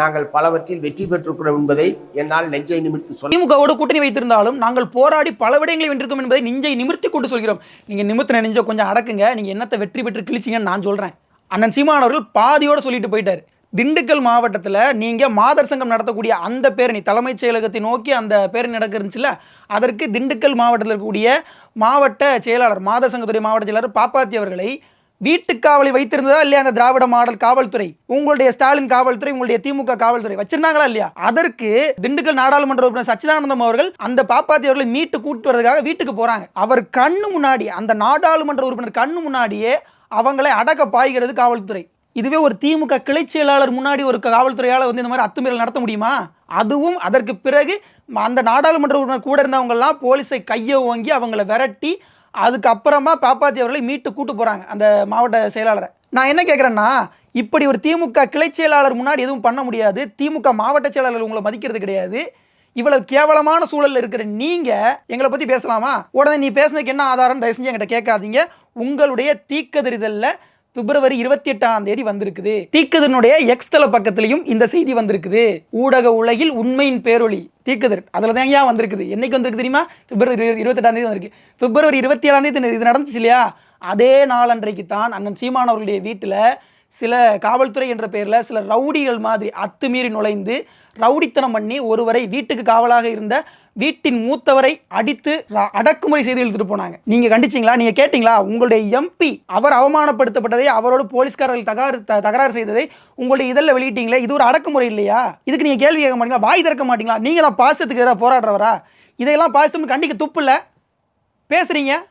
நாங்கள் பலவற்றில் வெற்றி பெற்றிருக்கிறோம் என்பதை என்னால் நெஞ்சை நிமிர்த்து சொல்ல திமுகவோடு கூட்டணி வைத்திருந்தாலும் நாங்கள் போராடி பல விடயங்களை வென்றிருக்கோம் என்பதை நெஞ்சை நிமிர்த்தி கொண்டு சொல்கிறோம். நீங்கள் நிமித்தின நெஞ்ச கொஞ்சம் அடக்குங்க. நீங்கள் என்னத்தை வெற்றி பெற்று கிழிச்சிங்கன்னு நான் சொல்கிறேன் அண்ணன் சீமான் அவர்கள் பாதியோடு சொல்லிட்டு போயிட்டார். திண்டுக்கல் மாவட்டத்தில் நீங்கள் மாதர் சங்கம் நடத்தக்கூடிய அந்த பேரணி தலைமைச் செயலகத்தை நோக்கி அந்த பேரணி நடக்க இருந்துச்சுல்ல அதற்கு திண்டுக்கல் மாவட்டத்தில் இருக்கக்கூடிய மாவட்ட செயலாளர் மாதர் சங்கத்துடைய மாவட்ட செயலாளர் பாப்பாத்தி அவர்களை வீட்டுக்காவலை வைத்திருந்ததா இல்லையா அந்த திராவிட மாடல் காவல்துறை? உங்களுடைய ஸ்டாலின் காவல்துறை உங்களுடைய திமுக காவல்துறை வச்சிருந்தாங்களா இல்லையா? அதற்கு திண்டுக்கல் நாடாளுமன்ற உறுப்பினர் சச்சிதானந்தம் அவர்கள் அந்த பாப்பாத்தி அவர்களை மீட்டு கூட்டு வரதுக்காக வீட்டுக்கு போறாங்க. அவர் கண்ணு முன்னாடி அந்த நாடாளுமன்ற உறுப்பினர் கண்ணு முன்னாடியே அவங்களை அடக்க பாய்கிறது காவல்துறை. இதுவே ஒரு திமுக கிளை செயலாளர் முன்னாடி ஒரு காவல்துறையால் வந்து இந்த மாதிரி அத்துமீறல் நடத்த முடியுமா? அதுவும் அதற்கு பிறகு அந்த நாடாளுமன்ற உறுப்பினர் கூட இருந்தவங்கெல்லாம் போலீஸை கையை வாங்கி அவங்கள விரட்டி அதுக்கப்புறமா பாப்பாத்தி அவர்களை மீட்டு கூட்டு போகிறாங்க அந்த மாவட்ட செயலாளரை. நான் என்ன கேட்குறேன்னா இப்படி ஒரு திமுக கிளை செயலாளர் முன்னாடி எதுவும் பண்ண முடியாது. திமுக மாவட்ட செயலாளர் உங்களை மதிக்கிறது கிடையாது. இவ்வளவு கேவலமான சூழலில் இருக்கிற நீங்க எங்களை பத்தி பேசலாமா? உடனே நீ பேசுனதுக்கு என்ன ஆதாரம் தயவு செஞ்சு என்கிட்ட கேட்காதீங்க. உங்களுடைய தீக்கதறிதல்ல பிப்ரவரி இருபத்தி எட்டாம் தேதி வந்திருக்குது. தீக்கதனுடைய எக்ஸ் தள இந்த செய்தி வந்திருக்குது. ஊடக உலகில் உண்மையின் பேரொளி தீக்கதர். அதில் தான் ஏன் வந்திருக்குது? என்னைக்கு வந்திருக்கு தெரியுமா? பிப்ரவரி இருபத்தெட்டாம் தேதி வந்திருக்கு. பிப்ரவரி இருபத்தி ஏழாம் தேதி இது நடந்துச்சு இல்லையா? அதே நாளன்றைக்கு தான் அண்ணன் சீமானவர்களுடைய வீட்டில் சில காவல்துறை என்ற பெயரில் சில ரவுடிகள் மாதிரி அத்துமீறி நுழைந்து ரவுடித்தனம் பண்ணி ஒருவரை வீட்டுக்கு காவலாக இருந்த வீட்டின் மூத்தவரை அடித்து ர- அடக்குமுறை செய்து இழுத்துட்டு போனாங்க. நீங்கள் கண்டிச்சிங்களா? நீங்கள் கேட்டிங்களா? உங்களுடைய எம்பி அவர் அவமானப்படுத்தப்பட்டதை அவரோடு போலீஸ்காரர்கள் தகராறு த- தகராறு செய்ததை உங்களுடைய இதழில் வெளியிட்டீங்களே இது ஒரு அடக்குமுறை இல்லையா? இதுக்கு நீங்கள் கேள்வி கேட்க மாட்டீங்களா? வாய் திறக்க மாட்டீங்களா? நீங்கள் தான் பாசத்துக்கு எதிராக போராடுறவரா? இதையெல்லாம் பாசம்னு கண்டிக்க துப்பு இல்லை? பேசுகிறீங்க